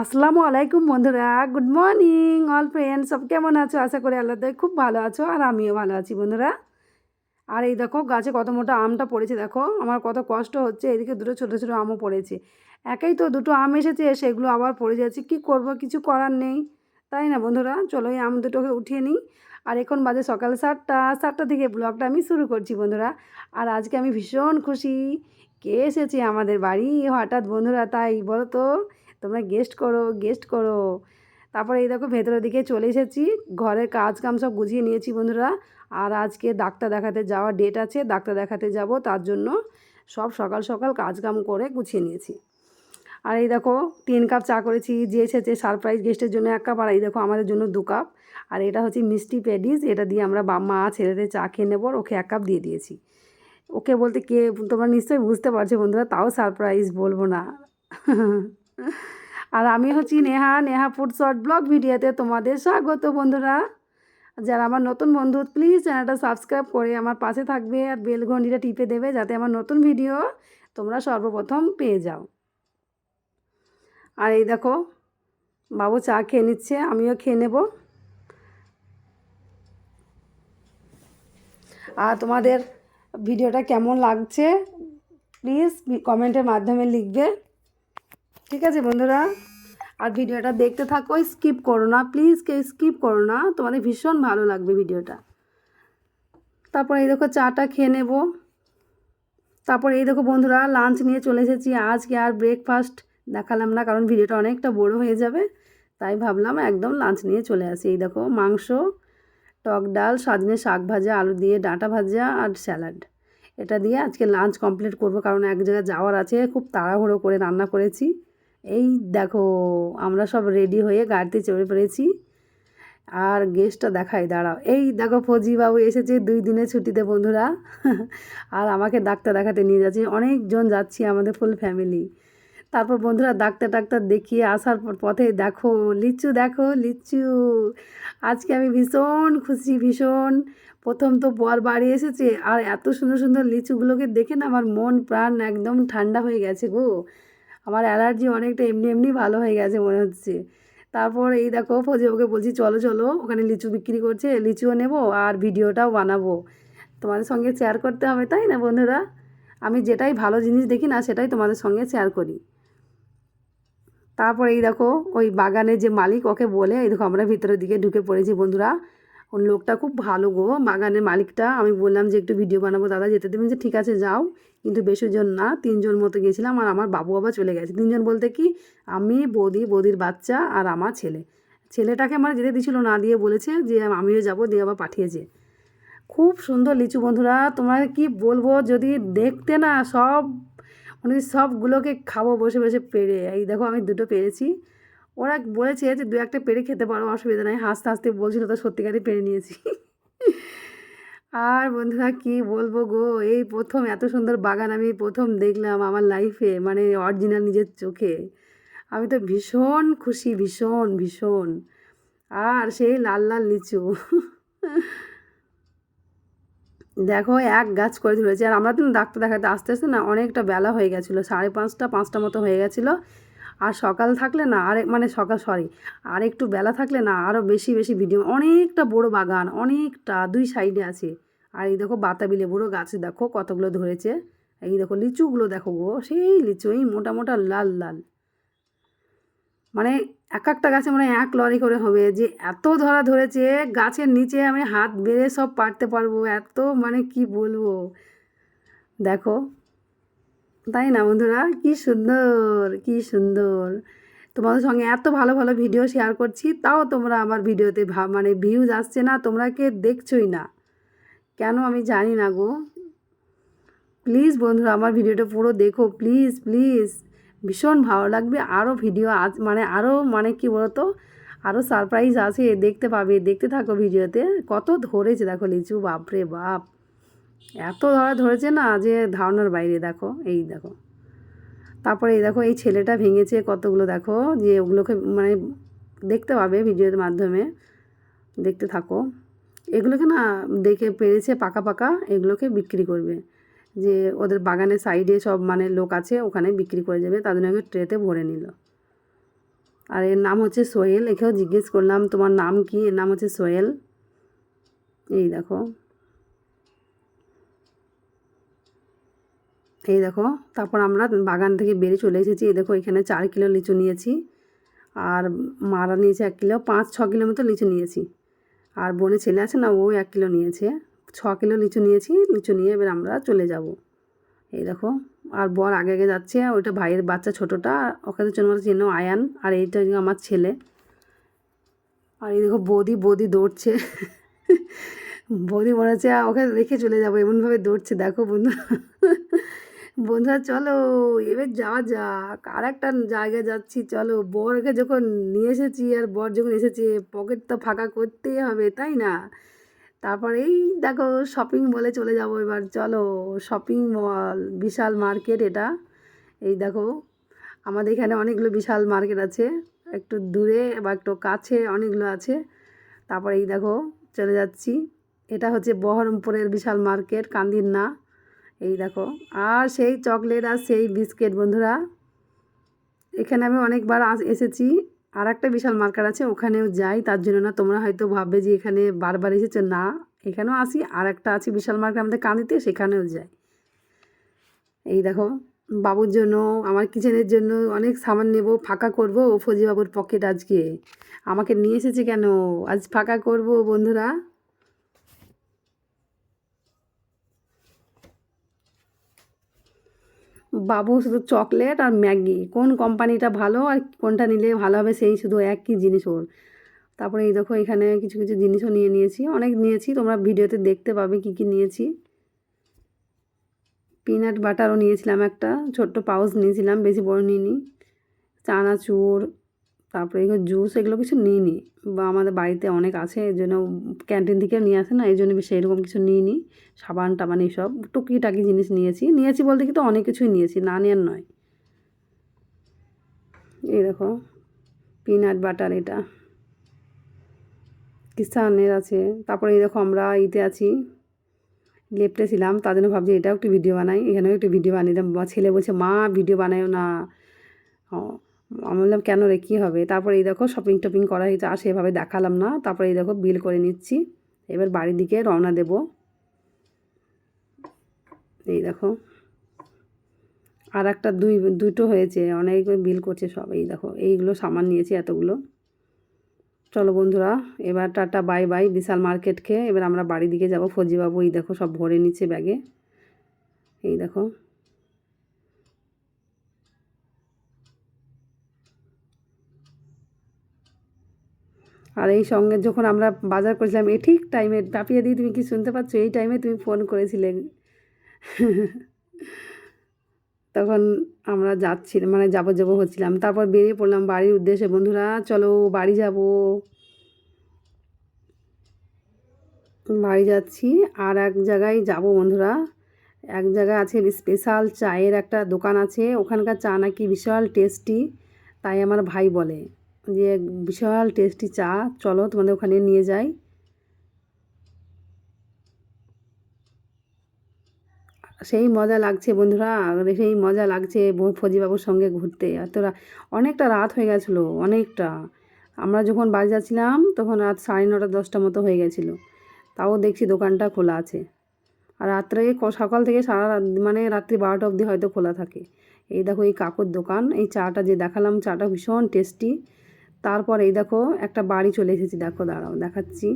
আসসালামু আলাইকুম বন্ধুরা গুড মর্নিং অল ফ্রেন্ডস সব কেমন আছো? আশা করি আল্লাহ দয়ায় খুব ভালো আছো আর আমিও ভালো আছি বন্ধুরা। আর এই দেখো গাছে কত মোটা আমটা পড়েছে দেখো, আমার কত কষ্ট হচ্ছে, এদিকে দুটো ছোটো ছোটো আমও পড়েছে। একাই তো দুটো আম এসেছে, সেগুলো আবার পড়ে যাচ্ছে, কি করব কিছু করার নেই। তাই না বন্ধুরা? চলো এই আম দুটোকে উঠিয়ে নিই। আর এখন বাজে সকাল সাতটা সাতটা থেকে ব্লগটা আমি শুরু করছি বন্ধুরা। আর আজকে আমি ভীষণ খুশি। কে এসেছে আমাদের বাড়ি? হঠাৎ বন্ধুরা, তাই বলো তো তোমরা গেস্ট করো গেস্ট করো। তারপরে এই দেখো ভেতরের দিকে চলে এসেছি। ঘরের কাজ কাম সব গুছিয়ে নিয়েছি বন্ধুরা। আর আজকে ডাক্তার দেখাতে যাওয়ার ডেট আছে, ডাক্তার দেখাতে যাব। তার জন্য সব সকাল সকাল কাজ কাম করে গুছিয়ে নিয়েছি। আর এই দেখো তিন কাপ চা করেছি, যে এসেছে সারপ্রাইজ গেস্টের জন্য এক কাপ। আর এই দেখো আমাদের জন্য দু কাপ। আর এটা হচ্ছে মিষ্টি প্যাডিস এটা দিয়ে আমরা মা ছেলেদের চা খেয়ে নেব ওকে এক কাপ দিয়ে দিয়েছি। ওকে বলতে কে, তোমরা নিশ্চয়ই বুঝতে পারছ বন্ধুরা, তাও সারপ্রাইজ বলব না। আর আমি হচ্ছি Neha Neha food short blog ভিডিওতে তোমাদের স্বাগত বন্ধুরা। যারা আমার নতুন বন্ধু প্লিজ চ্যানেলটা সাবস্ক্রাইব করে আমার পাশে থাকবে আর বেল ঘন্টিটা টিপে দেবে যাতে আমার নতুন ভিডিও তোমরা সর্বপ্রথম পেয়ে যাও। আর এই দেখো, বাবু চা খেয়ে নিচ্ছে, আমিও খেয়ে নেব। আর তোমাদের ভিডিওটা কেমন লাগছে প্লিজ কমেন্টের মাধ্যমে লিখবে। ঠিক আছে বন্ধুরা? আর ভিডিওটা দেখতে থাকো স্কিপ করো না প্লিজ কেউ স্কিপ করো না, তোমাদের ভীষণ ভালো লাগবে ভিডিওটা। তারপর এই দেখো চাটা খেয়ে নেব। তারপর এই দেখো বন্ধুরা লাঞ্চ নিয়ে চলে এসেছি। আজকে আর ব্রেকফাস্ট দেখালাম না, কারণ ভিডিওটা অনেকটা বড় হয়ে যাবে। তাই ভাবলাম একদম লাঞ্চ নিয়ে চলে আসি। এই দেখো মাংস, টক ডাল, সাজনে শাক ভাজা, আলু দিয়ে ডাঁটা ভাজা আর স্যালাড। এটা দিয়ে আজকে লাঞ্চ কমপ্লিট করব, কারণ এক জায়গায় যাওয়ার আছে। খুব তাড়াহুড়ো করে রান্না করেছি। এই দেখো, আমরা সব রেডি হয়ে গাড়িতে চড়ে পড়েছি। আর গেস্টটা দেখাই, দাঁড়াও। এই দেখো, ফজিবাবু এসেছে দুই দিনের ছুটিতে, বন্ধুরা। আর আমাকে ডাক্তার দেখাতে নিয়ে যাচ্ছে। অনেকজন যাচ্ছি আমাদের ফুল ফ্যামিলি তারপর বন্ধুরা, ডাক্তার ডাক্তার দেখিয়ে আসার পর পথে দেখো, লিচু দেখো, লিচু। আজকে আমি ভীষণ খুশি, ভীষণ। প্রথম তো বর বাড়ি এসেছে। আর এত সুন্দর সুন্দর লিচুগুলোকে দেখে না আমার মন প্রাণ একদম ঠান্ডা হয়ে গেছে গো। আমার অ্যালার্জি অনেকটা এমনি এমনি ভালো হয়ে গেছে মনে হচ্ছে। তারপর এই দেখো ফজে ওকে বলছি, চলো চলো, ওখানে লিচু বিক্রি করছে, লিচুও নেব আর ভিডিওটাও বানাবো। তোমাদের সঙ্গে শেয়ার করতে হবে, তাই না বন্ধুরা? আমি যেটাই ভালো জিনিস দেখি না, সেটাই তোমাদের সঙ্গে শেয়ার করি। তারপর এই দেখো ওই বাগানের যে মালিক ওকে বলে, এই দেখো, আমরা ভিতরের দিকে ঢুকে পড়েছি বন্ধুরা। ওর লোকটা খুব ভালো গো, বাগানের মালিকটা। আমি বললাম যে, একটু ভিডিও বানাবো, দাদা যেতে দেবেন? যে, ঠিক আছে, যাও। কিন্তু বেশিজন না, তিনজন মতো গেছিলাম আর আমার বাবু বাবা চলে গেছে। তিনজন বলতে কি, আমি, বৌদি, বৌদির বাচ্চা আর আমার ছেলে। ছেলেটাকে আমার যেতে দিছিল না দিয়ে বলেছে যে আমিও যাব, দিয়ে আবার পাঠিয়েছে। খুব সুন্দর লিচু বন্ধুরা, তোমরা কি বলব যদি দেখতে না সব মানে সবগুলোকে খাব বসে বসে পেরে। এই দেখো আমি দুটো পেরেছি। ওরা বলেছে যে দু একটা পেরে খেতে পারো, অসুবিধা নাই। হাসতে হাসতে বলছিল, তো সত্যিকারই পেরে নিয়েছি। আর বন্ধুরা কি বলব গো? এই প্রথম এত সুন্দর বাগান আমি প্রথম দেখলাম আমার লাইফে মানে অরিজিনাল নিজের চোখে। আমি তো ভীষণ খুশি, ভীষণ ভীষণ। আর সেই লাল লাল লিচু। দেখো, এক গাছ করে ধরেছে। আর আমরা তো ডাক্তার দেখাতে আস্তে আস্তে না অনেকটা বেলা হয়ে গেছিল, সাড়ে পাঁচটা পাঁচটা মতো হয়ে গেছিল। আর সকাল থাকলে না, আর মানে সকাল সরি আর একটু বেলা থাকলে না আরও বেশি বেশি ভিডিও, অনেকটা বড় বাগান, অনেকটা, দুই সাইডে আছে। আর এই দেখো বাতাবি লেবুরও গাছে দেখো কতগুলো ধরেছে। এই দেখো লিচুগুলো দেখো গো, সেই লিচু, এই মোটা মোটা লাল লাল। মানে এক একটা গাছে মানে এক লরি করে হবে যে এত ধরা ধরেছে, গাছের নিচে আমি হাত বেড়ে সব পারতে পারব, এত মানে কি বলব। দেখো, তাই না বন্ধুরা? কি সুন্দর কি সুন্দর। তোমাদের সঙ্গে এত ভালো ভালো ভিডিও শেয়ার করছি, তাও তোমরা আমার ভিডিওতে ভা মানে ভিউজ আসছে না, তোমরা কে দেখছোই না। কেন আমি জানি না গো। প্লিজ বন্ধুরা, আমার ভিডিওটা পুরো দেখো। প্লিজ প্লিজ ভীষণ ভালো লাগবে। আরও ভিডিও আজ মানে আরও মানে কি বলতো? আরও সারপ্রাইজ আছে। দেখতে পাবে। দেখতে থাকো ভিডিওতে। কত ধরেছে দেখো লিচু, বাপরে বাপ। এত ধরা ধরেছে না যে ধারণার বাইরে দেখো। এই দেখো। তারপরে এই দেখো, এই ছেলেটা ভেঙেছে কতগুলো দেখো, যে ওগুলোকে মানে দেখতে পাবে ভিডিওর মাধ্যমে। দেখতে থাকো। এগুলোকে না দেখে পেরেছে পাকা পাকা এগুলোকে বিক্রি করবে। যে ওদের বাগানের সাইডে সব মানে লোক আছে, ওখানে বিক্রি করে যাবে তাদের জন্য ট্রেতে ভরে নিল। আর এর নাম হচ্ছে সোহেল। একেও জিজ্ঞেস করলাম, তোমার নাম কি? এর নাম হচ্ছে সোহেল। এই দেখো। এই দেখো, তারপর আমরা বাগান থেকে বেরিয়ে চলে এসেছি। এই দেখো, এখানে চার কিলো লিচু নিয়েছি। আর মারা নিয়েছে এক কিলো, পাঁচ, ছ কিলো মতো লিচু নিয়েছি। আর বোনের ছেলে আছে না, ও এক কিলো নিয়েছে। ছ কিলো লিচু নিয়েছি, লিচু নিয়ে এবার আমরা চলে যাব। এই দেখো, আর বর আগে আগে যাচ্ছে, ওইটা ভাইয়ের বাচ্চা ছোটোটা, ওকে তো জন্য চেন আয়ান, আর এইটা আমার ছেলে। আর এই দেখো, বৌদি বৌদি দৌড়ছে। বৌদি মনে হচ্ছে ওকে রেখে চলে যাব, এমনভাবে দৌড়ছে, দেখো বন্ধু বন্ধুরা, চলো এবার যাওয়া যাক। আর একটা জায়গায় যাচ্ছি, চলো। বরকে যখন নিয়ে এসেছি, আর বর যখন এসেছে পকেট তো ফাঁকা করতেই হবে, তাই না? তারপর এই দেখো শপিং মলে চলে যাব এবার। চলো শপিং মল বিশাল মার্কেট এটা। এই দেখো, আমাদের এখানে অনেকগুলো বিশাল মার্কেট আছে। একটু দূরে বা একটু কাছে অনেকগুলো আছে। তারপর এই দেখো, চলে যাচ্ছি। এটা হচ্ছে বহরমপুরের বিশাল মার্কেট কান্দির না। এই দেখো, আর সেই চকলেট আর সেই বিস্কিট বন্ধুরা। এখানে আমি অনেকবার এসেছি আর একটা বিশাল মার্কার আছে, ওখানেও যাই, তার জন্য না তোমরা হয়তো ভাববে যে এখানে বারবার এসেছ। না, এখানেও আসি আর একটা আছে বিশাল মার্কেট আমাদের কাঁদিতে, সেখানেও যাই। এই দেখো, বাবুর জন্য, আমার কিচেনের জন্য অনেক সামান নেব, ফাঁকা করব ফজি বাবুর পকেট আজকে। আমাকে নিয়ে এসেছে কেন? আজ ফাঁকা করব বন্ধুরা। বাবু শুধু চকলেট আর ম্যাগি। কোন কোম্পানিটা ভালো আর কোনটা নিলে ভালো হবে সেই শুধু একই জিনিস ওর। তারপরে এই দেখো এখানে কিছু কিছু জিনিসও নিয়ে নিয়েছি। অনেক নিয়েছি, তোমরা ভিডিওতে দেখতে পাবে কি কি নিয়েছি। পিনাট বাটারও নিয়েছিলাম একটা, ছোট্ট পাউচ নিয়েছিলাম, বেশি বড় নিইনি। চানাচুর তারপরে এগুলো জুস এগুলো কিছু নিইনি। বা আমাদের বাড়িতে অনেক আছে এই জন্য ক্যান্টিন থেকেও নিয়ে আসে না এই জন্য বেশি এরকম কিছু নিইনি। সাবান টাবান এইসব, টুকিটাকি জিনিস নিয়েছি। নিয়েছি বলতে কিন্তু অনেক কিছুই নিয়েছি, না নেওয়ার নয়। এই দেখো পিনাট বাটার এটা। কিষানের আছে। তারপরে এই দেখো আমরা ইতে আছি। লেপটে ছিলাম, তার জন্য ভাবছি এটাও একটু ভিডিও বানাই। এখানেও একটু ভিডিও বানিয়ে দিলাম ছেলে বলছে, মা ভিডিও বানায়ও না। আমি বললাম, কেন রে, কী হবে? তারপরে এই দেখো শপিং টপিং করা হয়েছে, আর সেভাবে দেখালাম না। তারপরে এই দেখো বিল করে নিচ্ছি। এবার বাড়ির দিকে রওনা দেব। এই দেখো। আর একটা দুই, দুটো হয়েছে, অনেক বিল করছে সব। এই দেখো, এইগুলো সামান নিয়েছি এতগুলো। চলো বন্ধুরা, এবার টাটা বাই বাই বিশাল মার্কেট খেয়ে এবার আমরা বাড়ির দিকে যাব। ফজিবাবু এই দেখো সব ভরে নিচ্ছে ব্যাগে এই দেখো। আর এই সঙ্গে যখন আমরা বাজার করেছিলাম এই ঠিক টাইমে পাপিয়া দিদি তুমি কি শুনতে পাচ্ছ? এই টাইমে তুমি ফোন করেছিলে। তখন আমরা যাচ্ছি মানে যাব যাব হচ্ছিলাম। তারপর বেরিয়ে পড়লাম বাড়ির উদ্দেশ্যে। বন্ধুরা, চলো বাড়ি যাব। বাড়ি যাচ্ছি, আর এক জায়গায় যাব বন্ধুরা। এক জায়গায় আছে স্পেশাল চায়ের একটা দোকান আছে। ওখানকার চা নাকি বিশাল টেস্টি তাই আমার ভাই বলে। যে বিশাল টেস্টি চা। চলো তোমাদের ওখানে নিয়ে যাই। সেই মজা লাগছে বন্ধুরা, সেই মজা লাগছে ফজিবাবুর সঙ্গে ঘুরতে। এত রা- অনেকটা রাত হয়ে গেছিল, অনেকটা। আমরা যখন বাড়ি যাচ্ছিলাম, তখন রাত সাড়ে নটা, দশটা মতো হয়ে গেছিল। তাও দেখছি দোকানটা খোলা আছে। আর রাত্রে সকাল থেকে সারা রাত মানে রাত্রি বারোটা অবধি হয়তো খোলা থাকে। এই দেখো এই কাকুর দোকান, এই চাটা যে দেখালাম, চাটা ভীষণ টেস্টি তারপর এই দেখো একটা বাড়ি চলে এসেছি। দেখো, দাঁড়াও, দেখাচ্ছি।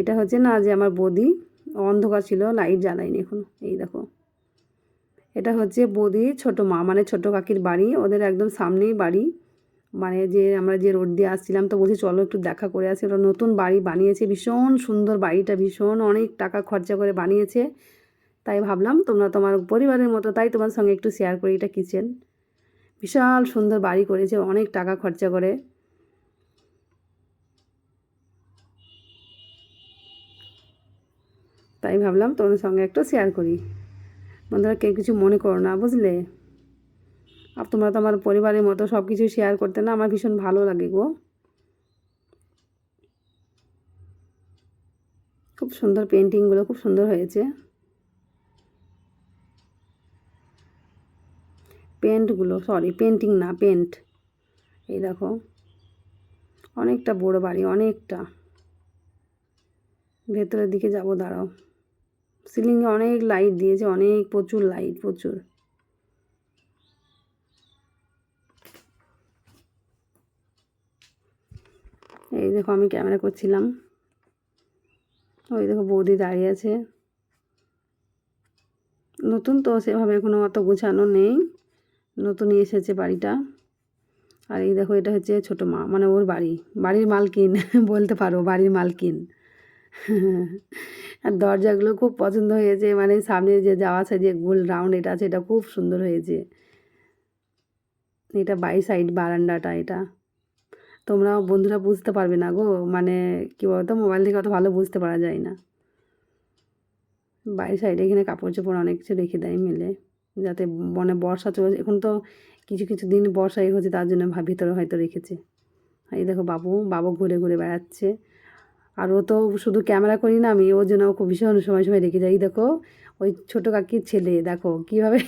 এটা হচ্ছে না যে আমার বদি, অন্ধকার ছিল, লাইট জ্বালাইনি এখন। এই দেখো, এটা হচ্ছে বৌদি ছোটো মা মানে ছোটো কাকির বাড়ি, ওদের একদম সামনেই বাড়ি। মানে যে আমরা যে রোড দিয়ে আসছিলাম, তো বলছি চলো একটু দেখা করে আসি। ওরা নতুন বাড়ি বানিয়েছে, ভীষণ সুন্দর বাড়িটা, ভীষণ অনেক টাকা খরচা করে বানিয়েছে। তাই ভাবলাম তোমরা তোমার পরিবারের মতো, তাই তোমার সঙ্গে একটু শেয়ার করি, এটা কিচেন। বিশাল সুন্দর বাড়ি করেছে, অনেক টাকা খরচা করে। তাই ভাবলাম তোমাদের সঙ্গে একটু শেয়ার করি। বন্ধুরা, কেউ কিছু মনে করো না, বুঝলে? আর তোমরা তো আমার পরিবারের মতো সব কিছু শেয়ার করতে না, আমার ভীষণ ভালো লাগে গো। খুব সুন্দর পেন্টিংগুলো খুব সুন্দর হয়েছে। পেন্টগুলো সরি পেন্টিং না পেন্ট এই দেখো, অনেকটা বড় বাড়ি, অনেকটা। ভেতরের দিকে যাব, দাঁড়াও। সিলিংয়ে অনেক লাইট দিয়েছে, অনেক প্রচুর লাইট, প্রচুর। এই দেখো আমি ক্যামেরা করছিলাম। ওই দেখো বৌদি দাঁড়িয়ে আছে। নতুন তো সেভাবে কোনো অত গোছানো নেই। নতুনই এসেছে বাড়িটা। আর এই দেখো এটা হচ্ছে ছোটো মা মানে ওর বাড়ি, বাড়ির মালকিন, বলতে পারো বাড়ির মালকিন। আর দরজাগুলো খুব পছন্দ হয়েছে মানে সামনে যে যাওয়া আছে, যে গোল রাউন্ড এটা আছে, এটা খুব সুন্দর হয়েছে। এটা বাই সাইড বারান্দাটা এটা। তোমরা বন্ধুরা বুঝতে পারবে না গো মানে কী বলতো, মোবাইল থেকে অত ভালো বুঝতে পারা যায় না। বাই সাইডে এখানে কাপড় চোপড় অনেক কিছু রেখে দেয় মিলে, যাতে মানে বর্ষা চলে এখন তো কিছু কিছু দিন বর্ষাই হচ্ছে, তার জন্য ভিতরে হয়তো রেখেছে। এই দেখো বাবু বাবু ঘুরে ঘুরে বেড়াচ্ছে। আর ও তো শুধু ক্যামেরা করি না, আমি ওর জন্য ওকে ভীষণ সময় সময় রেখে যাই। দেখো, ওই ছোটো কাকির ছেলে, দেখো কীভাবে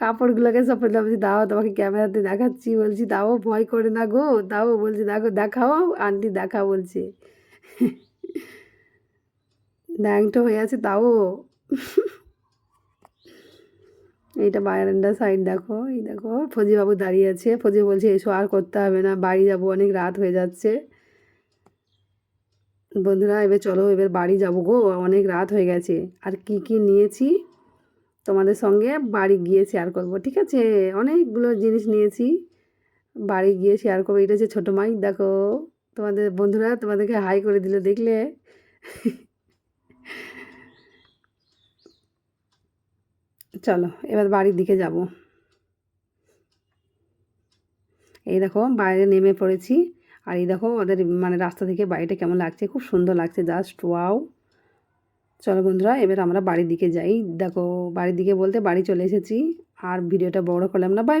কাপড়গুলোকে সব ফেলে বলছি, দাও, তোমাকে ক্যামেরাতে দেখাচ্ছি। বলছি, দাও, ভয় করে না গো। দাও, বলছি, দেখো, দেখাও, আন্টি দেখা, বলছে। ন্যাংটো হয়ে আছে, তাও। এইটা বারান্দা সাইড দেখো, এই দেখো, ফজিবাবু দাঁড়িয়ে আছে। ফজি বলছে, এসো, আর করতে হবে না। বাড়ি যাব, অনেক রাত হয়ে যাচ্ছে। বন্ধুরা, এবার চলো, এবার বাড়ি যাব গো, অনেক রাত হয়ে গেছে। আর কি কি নিয়েছি? তোমাদের সঙ্গে বাড়ি গিয়ে শেয়ার করব, ঠিক আছে? অনেকগুলো জিনিস নিয়েছি। বাড়ি গিয়ে শেয়ার করব, এটা হচ্ছে ছোটো মাই, দেখো। তোমাদের, বন্ধুরা, তোমাদেরকে হাই করে দিল, দেখলে? চলো, এবার বাড়ির দিকে যাব। এই দেখো, বাইরে নেমে পড়েছি। আর এই দেখো ওদের মানে রাস্তা থেকে বাড়িটা কেমন লাগছে? খুব সুন্দর লাগছে জাস্ট ওয়াও চলো বন্ধুরা, এবার আমরা বাড়ির দিকে যাই। দেখো, বাড়ির দিকে বলতে বাড়ি চলে এসেছি। আর ভিডিওটা বড় করলাম না। Bye bye